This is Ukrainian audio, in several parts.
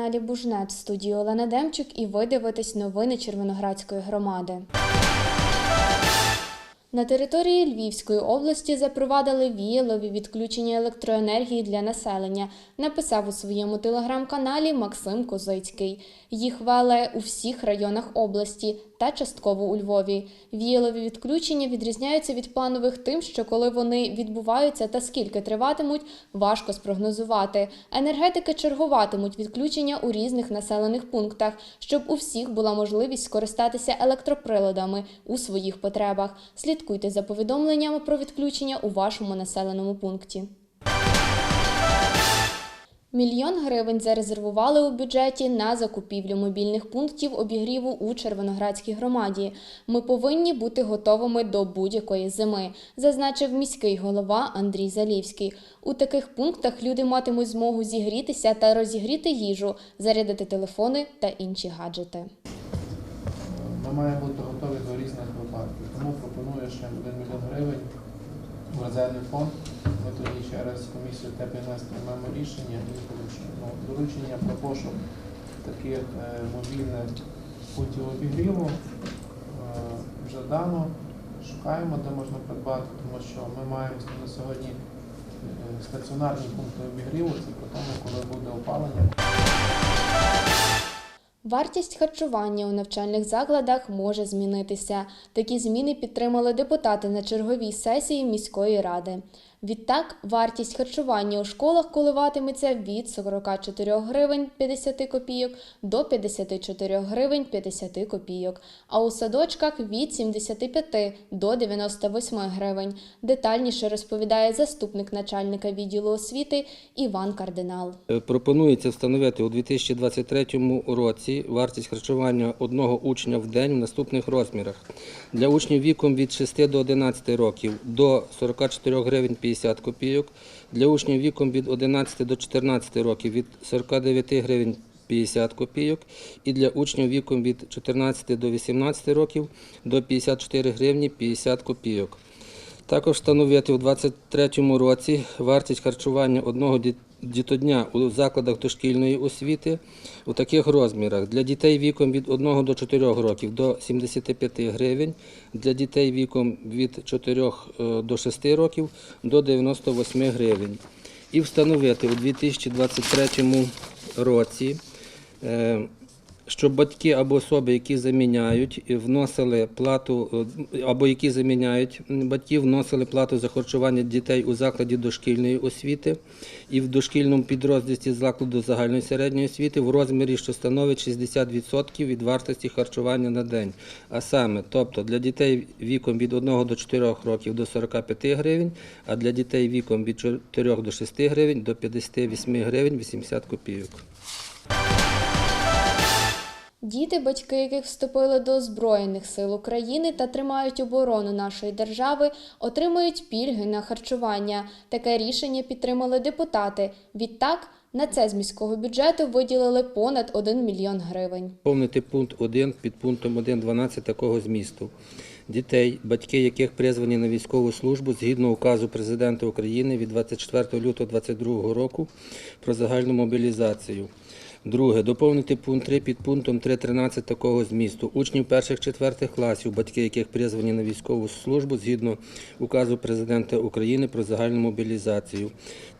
телеканалі Бужнет в студії Олена Демчик і ви дивитесь новини Червоноградської громади. На території Львівської області запровадили віялові відключення електроенергії для населення, написав у своєму телеграм-каналі Максим Козицький. Їх вели у всіх районах області та частково у Львові. Віялові відключення відрізняються від планових тим, що коли вони відбуваються та скільки триватимуть, важко спрогнозувати. Енергетики чергуватимуть відключення у різних населених пунктах, щоб у всіх була можливість скористатися електроприладами у своїх потребах. Слідкуйте за повідомленнями про відключення у вашому населеному пункті. Мільйон гривень зарезервували у бюджеті на закупівлю мобільних пунктів обігріву у Червоноградській громаді. Ми повинні бути готовими до будь-якої зими, зазначив міський голова Андрій Залівський. У таких пунктах люди матимуть змогу зігрітися та розігріти їжу, зарядити телефони та інші гаджети. Ми маємо бути готові до різних випадків. Тому пропоную ще 1 мільйон гривень в резервний фонд. Ми тоді через комісію ТПНС приймемо рішення і. Ну, доручення про пошук таких е, мобільних пунктів обігріву е, вже дано. Шукаємо, де можна придбати, тому що ми маємо на сьогодні е, стаціонарні пункти обігріву, це при тому, коли буде опалення. Вартість харчування у навчальних закладах може змінитися. Такі зміни підтримали депутати на черговій сесії міської ради. Відтак, вартість харчування у школах коливатиметься від 44 гривень 50 копійок до 54 гривень 50 копійок, а у садочках від 75 до 98 гривень. Детальніше розповідає заступник начальника відділу освіти Іван Кардинал. Е, Пропонується встановити у 2023 році вартість харчування одного учня в день в наступних розмірах. Для учнів віком від 6 до 11 років до 44 гривень 50 копійок, для учнів віком від 11 до 14 років від 49 гривень 50 копійок і для учнів віком від 14 до 18 років до 54 гривні 50 копійок. Також встановити у 2023 році вартість харчування одного ді- дітодня у закладах дошкільної освіти у таких розмірах. Для дітей віком від 1 до 4 років до 75 гривень, для дітей віком від 4 е, до 6 років до 98 гривень. І встановити у 2023 році е, щоб батьки або особи, які заміняють, вносили плату, е, або які заміняють батьків, вносили плату за харчування дітей у закладі дошкільної освіти і в дошкільному підрозділі закладу загальної середньої освіти в розмірі, що становить 60% від вартості харчування на день. А саме, тобто для дітей віком від 1 до 4 років до 45 гривень, а для дітей віком від 4 до 6 гривень до 58 гривень 80 копійок. Діти, батьки яких вступили до Збройних сил України та тримають оборону нашої держави, отримують пільги на харчування. Таке рішення підтримали депутати. Відтак, на це з міського бюджету виділили понад 1 мільйон гривень. Повнити пункт 1 під пунктом 1.12 такого змісту. Дітей, батьки яких призвані на військову службу згідно указу Президента України від 24 лютого 2022 року про загальну мобілізацію. Друге. Доповнити пункт 3 під пунктом 3.13 такого змісту. Учнів перших-четвертих класів, батьки яких призвані на військову службу згідно указу Президента України про загальну мобілізацію.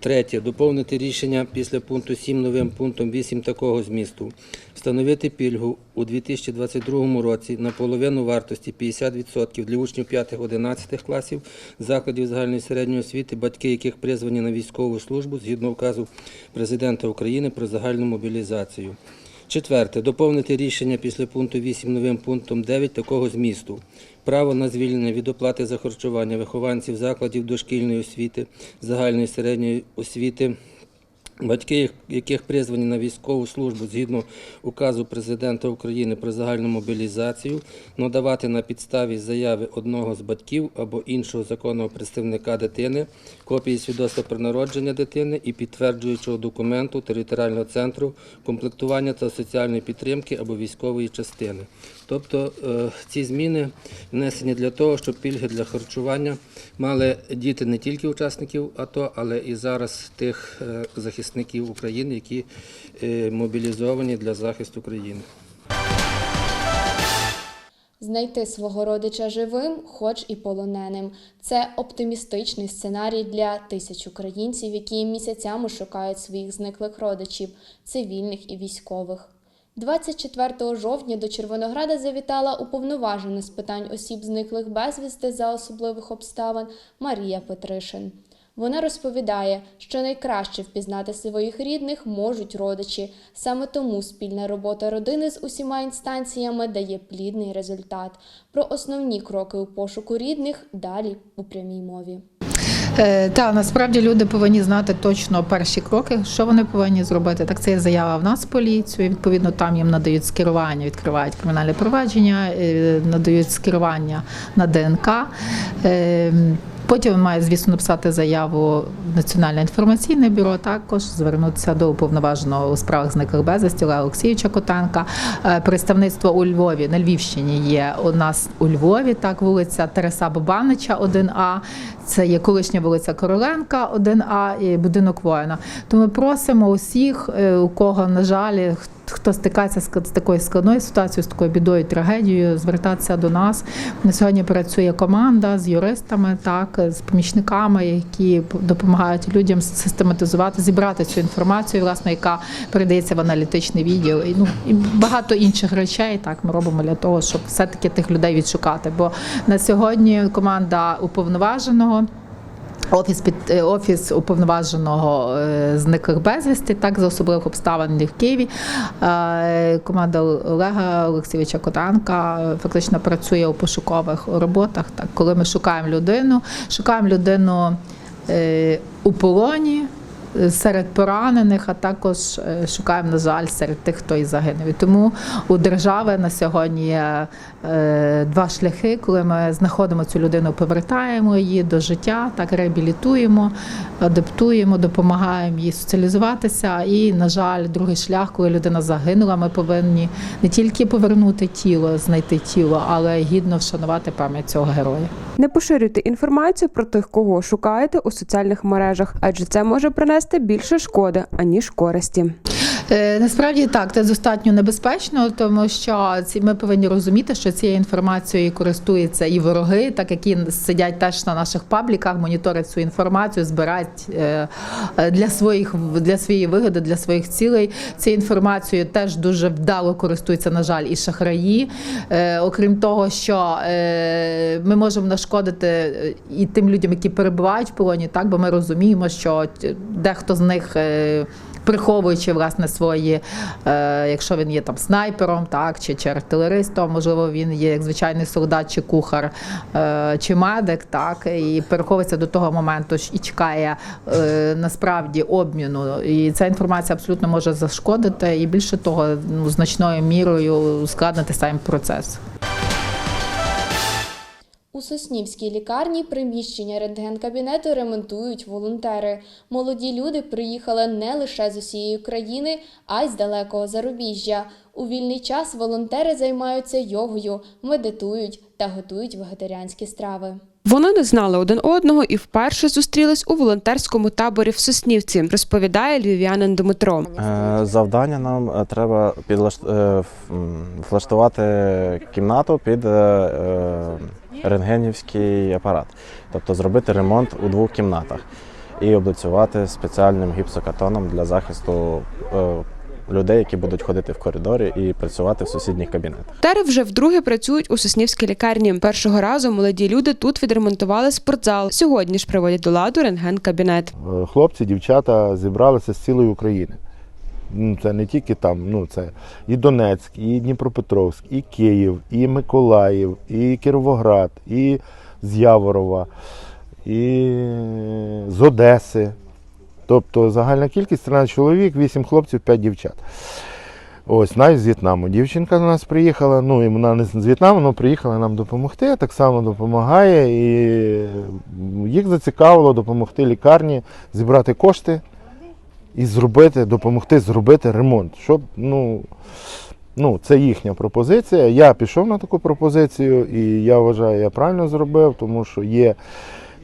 Третє. Доповнити рішення після пункту 7 новим пунктом 8 такого змісту. Встановити пільгу у 2022 році на половину вартості 50% для учнів 5-11 класів закладів загальної середньої освіти, батьки яких призвані на військову службу згідно указу Президента України про загальну мобілізацію. Четверте. Доповнити рішення після пункту 8 новим пунктом 9 такого змісту. Право на звільнення від оплати за харчування вихованців закладів дошкільної освіти, загальної середньої освіти Батьки, яких призвані на військову службу згідно указу Президента України про загальну мобілізацію, надавати на підставі заяви одного з батьків або іншого законного представника дитини, копії свідоцтва про народження дитини і підтверджуючого документу територіального центру комплектування та соціальної підтримки або військової частини. Тобто е, ці зміни внесені для того, щоб пільги для харчування мали діти не тільки учасників АТО, але і зараз тих е, захисників захисників України, які е, мобілізовані для захисту країни. Знайти свого родича живим, хоч і полоненим. Це оптимістичний сценарій для тисяч українців, які місяцями шукають своїх зниклих родичів, цивільних і військових. 24 жовтня до Червонограда завітала уповноважена з питань осіб зниклих безвісти за особливих обставин Марія Петришин. Вона розповідає, що найкраще впізнати своїх рідних можуть родичі. Саме тому спільна робота родини з усіма інстанціями дає плідний результат. Про основні кроки у пошуку рідних далі у прямій мові. Е, Та насправді люди повинні знати точно перші кроки, що вони повинні зробити. Так це є заява в нас поліцію. Відповідно, там їм надають скерування, відкривають кримінальне провадження, е, надають скерування на ДНК. Потім має, звісно, написати заяву в Національне інформаційне бюро, також звернутися до уповноваженого у справах зниклих безвісті Олега Олексійовича Котенка. Е, Представництво у Львові на Львівщині є у нас у Львові, так, вулиця Тараса Бабанича, 1А. Це є колишня вулиця Короленка, 1А і будинок воїна. Тому просимо усіх, е, у кого, на жаль, хто стикається з такою складною ситуацією, з такою бідою, трагедією, звертатися до нас. На сьогодні працює команда з юристами, так з помічниками, які допомагають людям систематизувати, зібрати цю інформацію, власне, яка передається в аналітичний відділ. І, ну і багато інших речей. Так ми робимо для того, щоб все-таки тих людей відшукати. Бо на сьогодні команда уповноваженого. Офіс під е, офіс уповноваженого е, зниклих безвісти, так за особливих обставин в Києві. Е, Команда Олега Олексійовича Котанка фактично працює у пошукових роботах. Так, коли ми шукаємо людину, шукаємо людину у полоні. Серед поранених, а також е, шукаємо, на жаль, серед тих, хто і загинув. Тому у держави на сьогодні є е, два шляхи, коли ми знаходимо цю людину, повертаємо її до життя, так реабілітуємо, адаптуємо, допомагаємо їй соціалізуватися. І, на жаль, другий шлях, коли людина загинула, ми повинні не тільки повернути тіло, знайти тіло, але гідно вшанувати пам'ять цього героя. Не поширюйте інформацію про тих, кого шукаєте у соціальних мережах, адже це може принести більше шкоди аніж користі. Е, Насправді так, це достатньо небезпечно, тому що ці ми повинні розуміти, що цією інформацією користуються і вороги, так які сидять теж на наших пабліках, моніторять цю інформацію, збирають е, е, для своїх для своєї вигоди, для своїх цілей. Цією інформацією теж дуже вдало користуються, на жаль, і шахраї. Окрім того, що ми можемо нашкодити і тим людям, які перебувають в полоні, так бо ми розуміємо, що дехто з них. Приховуючи власне свої, е, якщо він є там снайпером, так чи, чи артилеристом, можливо, він є як звичайний солдат, чи кухар, е, чи медик, так і переховується до того моменту і чекає е, насправді обміну. І ця інформація абсолютно може зашкодити, і більше того, ну значною мірою ускладнити сам процес. У Соснівській лікарні приміщення рентген-кабінету ремонтують волонтери. Молоді люди приїхали не лише з усієї країни, а й з далекого зарубіжжя. У вільний час волонтери займаються йогою, медитують та готують вегетаріанські страви. Вони не знали один одного і вперше зустрілись у волонтерському таборі в Соснівці, розповідає львів'янин Дмитро. Е, Завдання нам е, треба підлашт... е, кімнату під рентгенівський апарат, тобто зробити ремонт у двох кімнатах і облицювати спеціальним гіпсокартоном для захисту е, людей, які будуть ходити в коридорі і працювати в сусідніх кабінетах. Волонтери вже вдруге працюють у Соснівській лікарні. Першого разу молоді люди тут відремонтували спортзал. Сьогодні ж приводять до ладу рентген-кабінет. Е, хлопці, дівчата зібралися з цілої України. Ну, Це не тільки там, ну це і Донецьк, і Дніпропетровськ, і Київ, і Миколаїв, і Кіровоград, і з Яворова, і з Одеси. Тобто загальна кількість 13 чоловік, 8 хлопців, 5 дівчат. Ось навіть з В'єтнаму. Дівчинка до нас приїхала, ну і вона не з В'єтнаму, але приїхала нам допомогти, так само допомагає. І їх зацікавило допомогти лікарні зібрати кошти і зробити, допомогти зробити ремонт. Щоб, ну, ну, це їхня пропозиція. Я пішов на таку пропозицію, і я вважаю, я правильно зробив, тому що є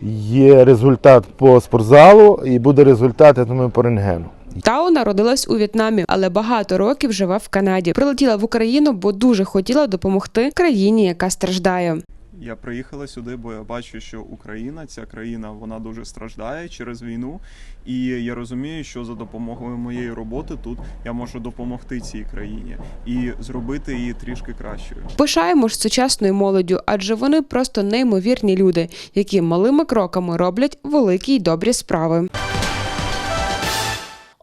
є результат по спортзалу і буде результат, я думаю, по рентгену. Тао народилась у В'єтнамі, але багато років живе в Канаді. Прилетіла в Україну, бо дуже хотіла допомогти країні, яка страждає. Я приїхала сюди, бо я бачу, що Україна, ця країна, вона дуже страждає через війну. І я розумію, що за допомогою моєї роботи тут я можу допомогти цій країні і зробити її трішки кращою. Пишаємо ж сучасною молоддю, адже вони просто неймовірні люди, які малими кроками роблять великі й добрі справи.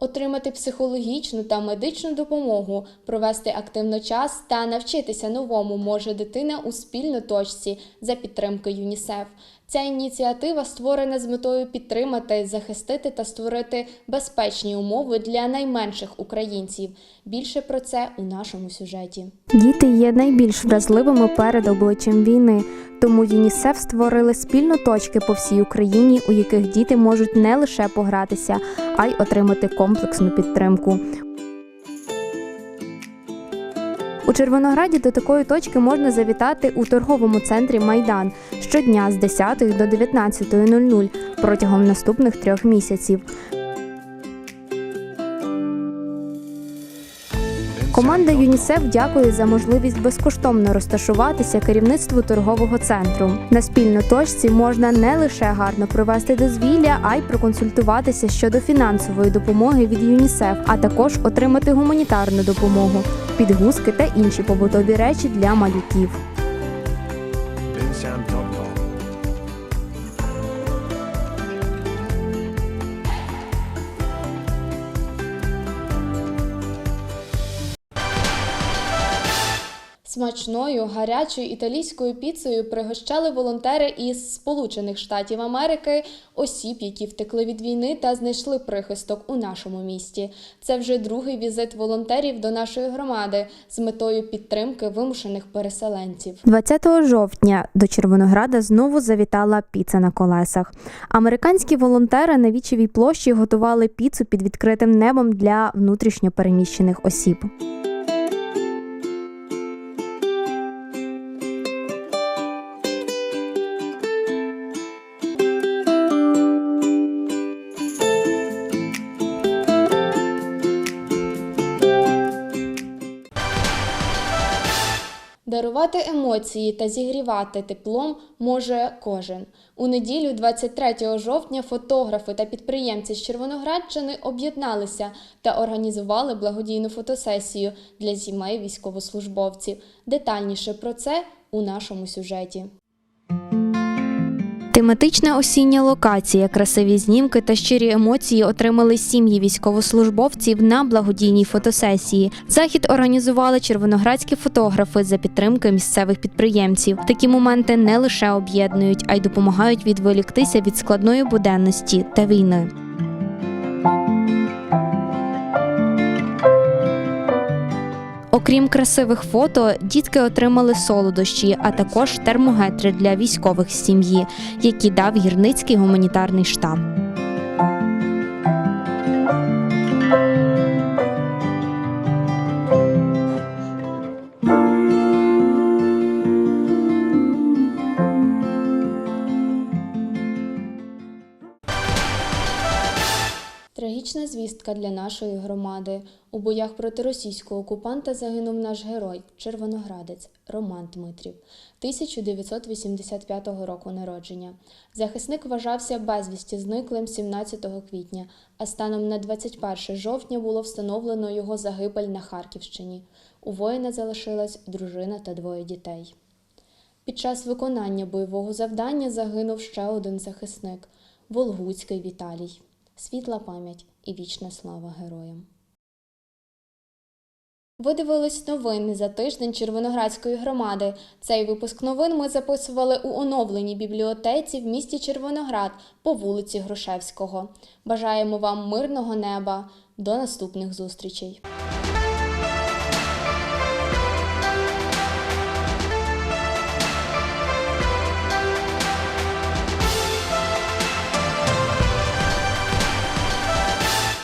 Отримати психологічну та медичну допомогу, провести активно час та навчитися новому може дитина у спільноточці за підтримки ЮНІСЕФ. Ця ініціатива створена з метою підтримати, захистити та створити безпечні умови для найменших українців. Більше про це у нашому сюжеті. Діти є найбільш вразливими перед обличчям війни, тому ЮНІСЕФ створили спільно точки по всій Україні, у яких діти можуть не лише погратися, а й отримати комплексну підтримку. У Червонограді до такої точки можна завітати у торговому центрі Майдан щодня з 10 до 19.00 протягом наступних трьох місяців. Команда ЮНІСЕФ дякує за можливість безкоштовно розташуватися керівництву торгового центру. На спільноточці можна не лише гарно провести дозвілля, а й проконсультуватися щодо фінансової допомоги від ЮНІСЕФ, а також отримати гуманітарну допомогу, підгузки та інші побутові речі для малюків. Смачною гарячою італійською піцею пригощали волонтери із Сполучених Штатів Америки осіб, які втекли від війни та знайшли прихисток у нашому місті. Це вже другий візит волонтерів до нашої громади з метою підтримки вимушених переселенців. 20 жовтня до Червонограда знову завітала піца на колесах. Американські волонтери на Вічевій площі готували піцу під відкритим небом для внутрішньопереміщених осіб. Дарувати емоції та зігрівати теплом може кожен. У неділю, 23 жовтня, фотографи та підприємці з Червоноградщини об'єдналися та організували благодійну фотосесію для сімей військовослужбовців. Детальніше про це у нашому сюжеті. Тематична осіння локація, красиві знімки та щирі емоції отримали сім'ї військовослужбовців на благодійній фотосесії. Захід організували червоноградські фотографи за підтримки місцевих підприємців. Такі моменти не лише об'єднують, а й допомагають відволіктися від складної буденності та війни. Окрім красивих фото, дітки отримали солодощі, а також термогетри для військових сім'ї, які дав гірницький гуманітарний штаб. Для нашої громади. У боях проти російського окупанта загинув наш герой, червоноградець Роман Дмитрів, 1985 року народження. Захисник вважався безвісті зниклим 17 квітня, а станом на 21 жовтня було встановлено його загибель на Харківщині. У воїна залишилась дружина та двоє дітей. Під час виконання бойового завдання загинув ще один захисник Волгуцький Віталій. Світла пам'ять і вічна слава героям. Ви дивились новини за тиждень Червоноградської громади. Цей випуск новин ми записували у оновленій бібліотеці в місті Червоноград по вулиці Грушевського. Бажаємо вам мирного неба. До наступних зустрічей!